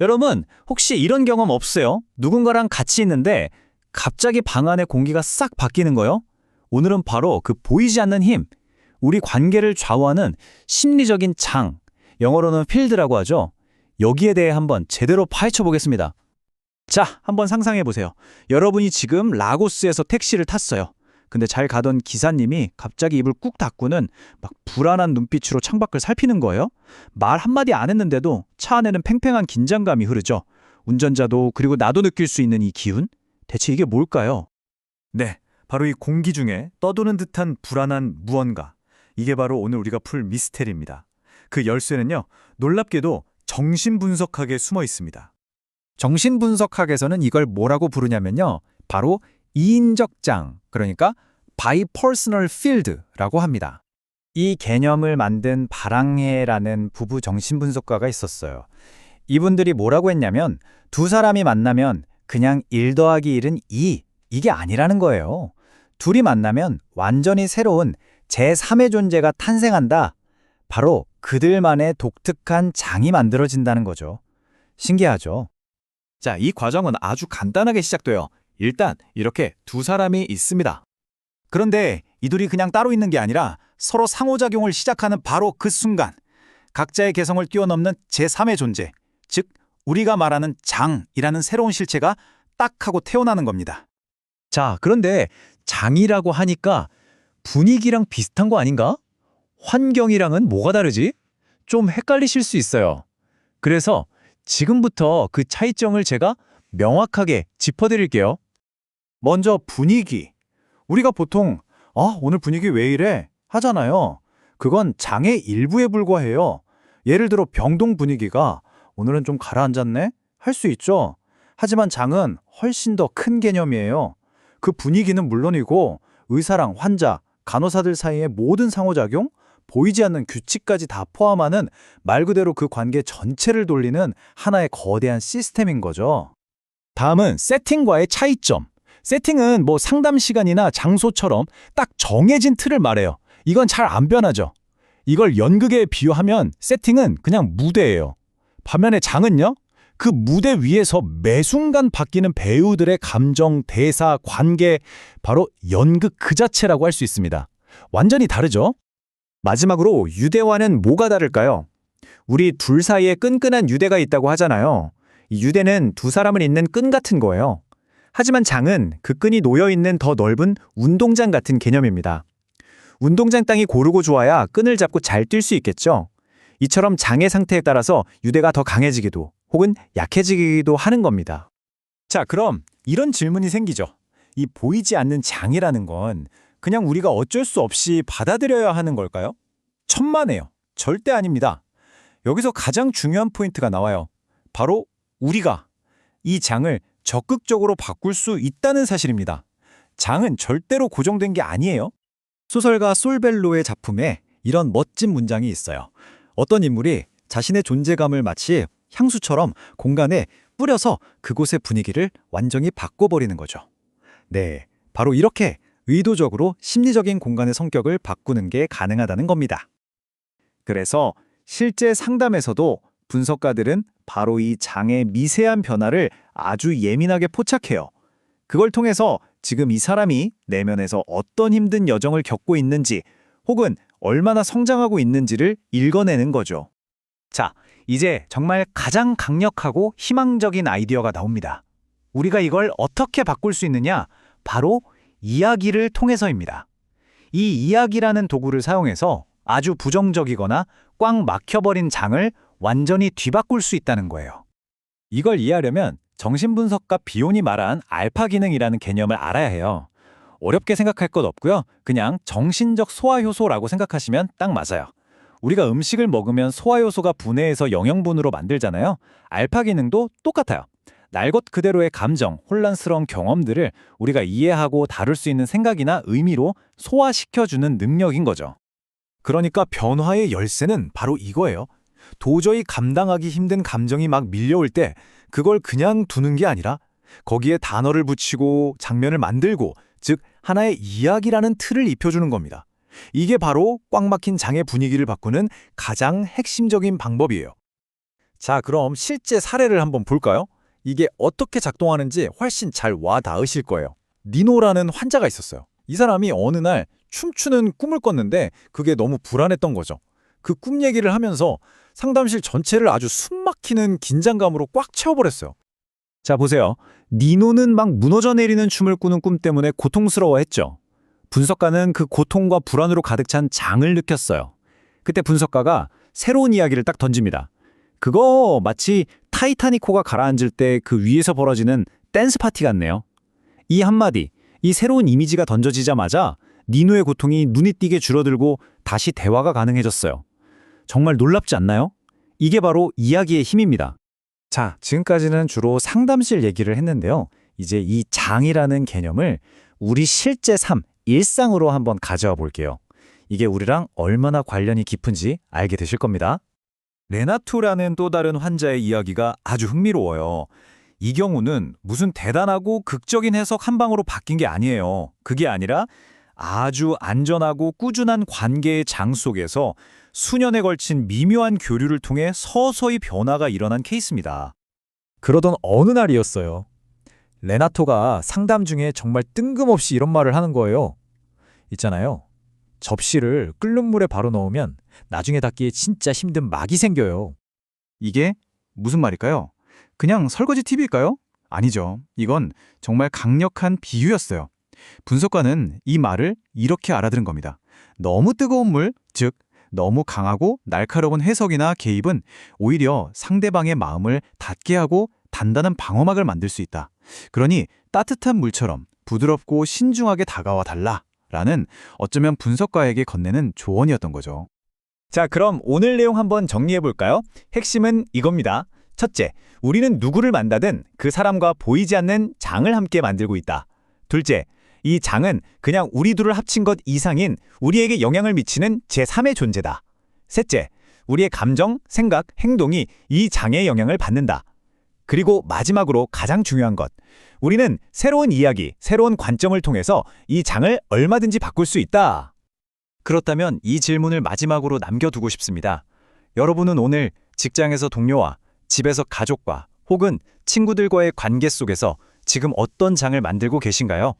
여러분, 혹시 이런 경험 없어요? 누군가랑 같이 있는데 갑자기 방 안의 공기가 싹 바뀌는 거요? 오늘은 바로 그 보이지 않는 힘, 우리 관계를 좌우하는 심리적인 장, 영어로는 필드라고 하죠. 여기에 대해 한번 제대로 파헤쳐 보겠습니다. 자, 한번 상상해 보세요. 여러분이 지금 라고스에서 택시를 탔어요. 근데 잘 가던 기사님이 갑자기 입을 꾹 닫고는 막 불안한 눈빛으로 창밖을 살피는 거예요. 말 한마디 안 했는데도 차 안에는 팽팽한 긴장감이 흐르죠. 운전자도 그리고 나도 느낄 수 있는 이 기운? 대체 이게 뭘까요? 네, 바로 이 공기 중에 떠도는 듯한 불안한 무언가. 이게 바로 오늘 우리가 풀 미스테리입니다. 그 열쇠는요, 놀랍게도 정신분석학에 숨어 있습니다. 정신분석학에서는 이걸 뭐라고 부르냐면요. 바로 이인적 장, 그러니까 바이퍼스널 필드라고 합니다. 이 개념을 만든 바랑해라는 부부 정신분석가가 있었어요. 이분들이 뭐라고 했냐면 두 사람이 만나면 그냥 1 더하기 1은 2, 이게 아니라는 거예요. 둘이 만나면 완전히 새로운 제3의 존재가 탄생한다. 바로 그들만의 독특한 장이 만들어진다는 거죠. 신기하죠? 자, 이 과정은 아주 간단하게 시작돼요. 일단 이렇게 두 사람이 있습니다. 그런데 이들이 그냥 따로 있는 게 아니라 서로 상호작용을 시작하는 바로 그 순간 각자의 개성을 뛰어넘는 제3의 존재, 즉 우리가 말하는 장이라는 새로운 실체가 딱 하고 태어나는 겁니다. 자, 그런데 장이라고 하니까 분위기랑 비슷한 거 아닌가? 환경이랑은 뭐가 다르지? 좀 헷갈리실 수 있어요. 그래서 지금부터 그 차이점을 제가 명확하게 짚어드릴게요. 먼저 분위기. 우리가 보통 아, 오늘 분위기 왜 이래? 하잖아요. 그건 장의 일부에 불과해요. 예를 들어 병동 분위기가 오늘은 좀 가라앉았네? 할 수 있죠. 하지만 장은 훨씬 더 큰 개념이에요. 그 분위기는 물론이고 의사랑 환자, 간호사들 사이의 모든 상호작용, 보이지 않는 규칙까지 다 포함하는 말 그대로 그 관계 전체를 돌리는 하나의 거대한 시스템인 거죠. 다음은 세팅과의 차이점. 세팅은 뭐 상담 시간이나 장소처럼 딱 정해진 틀을 말해요. 이건 잘 안 변하죠. 이걸 연극에 비유하면 세팅은 그냥 무대예요. 반면에 장은요? 그 무대 위에서 매 순간 바뀌는 배우들의 감정, 대사, 관계, 바로 연극 그 자체라고 할 수 있습니다. 완전히 다르죠? 마지막으로 유대와는 뭐가 다를까요? 우리 둘 사이에 끈끈한 유대가 있다고 하잖아요. 이 유대는 두 사람을 잇는 끈 같은 거예요. 하지만 장은 그 끈이 놓여 있는 더 넓은 운동장 같은 개념입니다. 운동장 땅이 고르고 좋아야 끈을 잡고 잘 뛸 수 있겠죠. 이처럼 장의 상태에 따라서 유대가 더 강해지기도 혹은 약해지기도 하는 겁니다. 자, 그럼 이런 질문이 생기죠. 이 보이지 않는 장이라는 건 그냥 우리가 어쩔 수 없이 받아들여야 하는 걸까요? 천만에요. 절대 아닙니다. 여기서 가장 중요한 포인트가 나와요. 바로 우리가 이 장을 적극적으로 바꿀 수 있다는 사실입니다. 장은 절대로 고정된 게 아니에요. 소설가 솔벨로의 작품에 이런 멋진 문장이 있어요. 어떤 인물이 자신의 존재감을 마치 향수처럼 공간에 뿌려서 그곳의 분위기를 완전히 바꿔버리는 거죠. 네, 바로 이렇게 의도적으로 심리적인 공간의 성격을 바꾸는 게 가능하다는 겁니다. 그래서 실제 상담에서도 분석가들은 바로 이 장의 미세한 변화를 아주 예민하게 포착해요. 그걸 통해서 지금 이 사람이 내면에서 어떤 힘든 여정을 겪고 있는지 혹은 얼마나 성장하고 있는지를 읽어내는 거죠. 자, 이제 정말 가장 강력하고 희망적인 아이디어가 나옵니다. 우리가 이걸 어떻게 바꿀 수 있느냐? 바로 이야기를 통해서입니다. 이 이야기라는 도구를 사용해서 아주 부정적이거나 꽉 막혀버린 장을 완전히 뒤바꿀 수 있다는 거예요. 이걸 이해하려면 정신분석가 비온이 말한 알파 기능이라는 개념을 알아야 해요. 어렵게 생각할 것 없고요. 그냥 정신적 소화 효소라고 생각하시면 딱 맞아요. 우리가 음식을 먹으면 소화 효소가 분해해서 영양분으로 만들잖아요. 알파 기능도 똑같아요. 날 것 그대로의 감정, 혼란스러운 경험들을 우리가 이해하고 다룰 수 있는 생각이나 의미로 소화시켜주는 능력인 거죠. 그러니까 변화의 열쇠는 바로 이거예요. 도저히 감당하기 힘든 감정이 막 밀려올 때 그걸 그냥 두는 게 아니라 거기에 단어를 붙이고 장면을 만들고 즉 하나의 이야기라는 틀을 입혀주는 겁니다. 이게 바로 꽉 막힌 장의 분위기를 바꾸는 가장 핵심적인 방법이에요. 자, 그럼 실제 사례를 한번 볼까요? 이게 어떻게 작동하는지 훨씬 잘 와 닿으실 거예요. 니노라는 환자가 있었어요. 이 사람이 어느 날 춤추는 꿈을 꿨는데 그게 너무 불안했던 거죠. 그 꿈 얘기를 하면서 상담실 전체를 아주 숨막히는 긴장감으로 꽉 채워버렸어요. 자, 보세요. 니노는 막 무너져 내리는 춤을 꾸는 꿈 때문에 고통스러워했죠. 분석가는 그 고통과 불안으로 가득 찬 장을 느꼈어요. 그때 분석가가 새로운 이야기를 딱 던집니다. 그거 마치 타이타닉호가 가라앉을 때 그 위에서 벌어지는 댄스 파티 같네요. 이 한마디, 이 새로운 이미지가 던져지자마자 니노의 고통이 눈이 띄게 줄어들고 다시 대화가 가능해졌어요. 정말 놀랍지 않나요? 이게 바로 이야기의 힘입니다. 자, 지금까지는 주로 상담실 얘기를 했는데요. 이제 이 장이라는 개념을 우리 실제 삶, 일상으로 한번 가져와 볼게요. 이게 우리랑 얼마나 관련이 깊은지 알게 되실 겁니다. 레나토라는 또 다른 환자의 이야기가 아주 흥미로워요. 이 경우는 무슨 대단하고 극적인 해석 한 방으로 바뀐 게 아니에요. 그게 아니라 아주 안전하고 꾸준한 관계의 장 속에서 수년에 걸친 미묘한 교류를 통해 서서히 변화가 일어난 케이스입니다. 그러던 어느 날이었어요. 레나토가 상담 중에 정말 뜬금없이 이런 말을 하는 거예요. 있잖아요. 접시를 끓는 물에 바로 넣으면 나중에 닫기에 진짜 힘든 막이 생겨요. 이게 무슨 말일까요? 그냥 설거지 팁일까요? 아니죠. 이건 정말 강력한 비유였어요. 분석가는 이 말을 이렇게 알아들은 겁니다. 너무 뜨거운 물, 즉 너무 강하고 날카로운 해석이나 개입은 오히려 상대방의 마음을 닫게 하고 단단한 방어막을 만들 수 있다. 그러니 따뜻한 물처럼 부드럽고 신중하게 다가와 달라. 라는 어쩌면 분석가에게 건네는 조언이었던 거죠. 자, 그럼 오늘 내용 한번 정리해 볼까요? 핵심은 이겁니다. 첫째, 우리는 누구를 만나든 그 사람과 보이지 않는 장을 함께 만들고 있다. 둘째, 이 장은 그냥 우리 둘을 합친 것 이상인 우리에게 영향을 미치는 제3의 존재다. 셋째, 우리의 감정, 생각, 행동이 이 장의 영향을 받는다. 그리고 마지막으로 가장 중요한 것. 우리는 새로운 이야기, 새로운 관점을 통해서 이 장을 얼마든지 바꿀 수 있다. 그렇다면 이 질문을 마지막으로 남겨두고 싶습니다. 여러분은 오늘 직장에서 동료와 집에서 가족과 혹은 친구들과의 관계 속에서 지금 어떤 장을 만들고 계신가요?